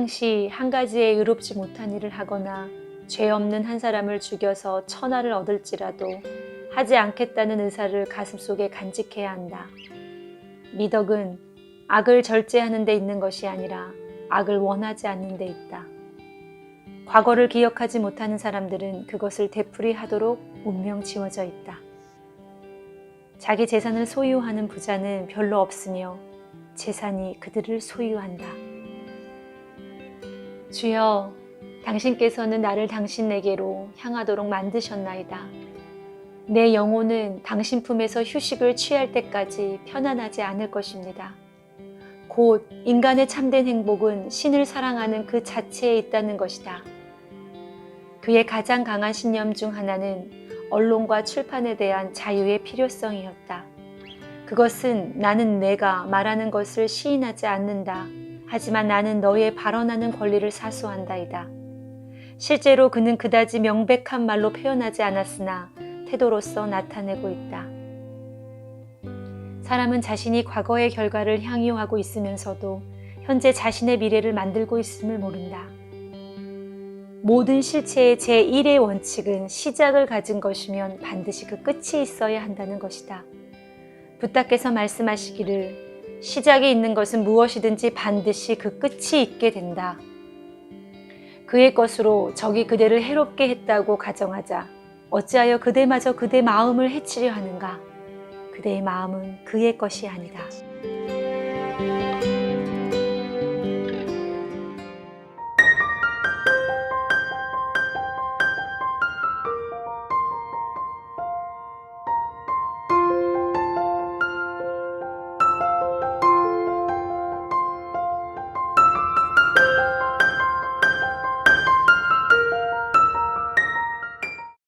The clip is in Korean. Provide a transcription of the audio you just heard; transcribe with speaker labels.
Speaker 1: 항시 한 가지의 의롭지 못한 일을 하거나 죄 없는 한 사람을 죽여서 천하를 얻을지라도 하지 않겠다는 의사를 가슴속에 간직해야 한다. 미덕은 악을 절제하는 데 있는 것이 아니라 악을 원하지 않는 데 있다. 과거를 기억하지 못하는 사람들은 그것을 되풀이하도록 운명 지워져 있다. 자기 재산을 소유하는 부자는 별로 없으며 재산이 그들을 소유한다. 주여, 당신께서는 나를 당신에게로 향하도록 만드셨나이다. 내 영혼은 당신 품에서 휴식을 취할 때까지 편안하지 않을 것입니다. 곧 인간의 참된 행복은 신을 사랑하는 그 자체에 있다는 것이다. 그의 가장 강한 신념 중 하나는 언론과 출판에 대한 자유의 필요성이었다. 그것은 나는 내가 말하는 것을 시인하지 않는다. 하지만 나는 너의 발언하는 권리를 사수한다이다. 실제로 그는 그다지 명백한 말로 표현하지 않았으나 태도로서 나타내고 있다. 사람은 자신이 과거의 결과를 향유하고 있으면서도 현재 자신의 미래를 만들고 있음을 모른다. 모든 실체의 제1의 원칙은 시작을 가진 것이면 반드시 그 끝이 있어야 한다는 것이다. 부탁께서 말씀하시기를 시작이 있는 것은 무엇이든지 반드시 그 끝이 있게 된다. 그의 것으로 적이 그대를 해롭게 했다고 가정하자 어찌하여 그대마저 그대 마음을 해치려 하는가? 그대의 마음은 그의 것이 아니다.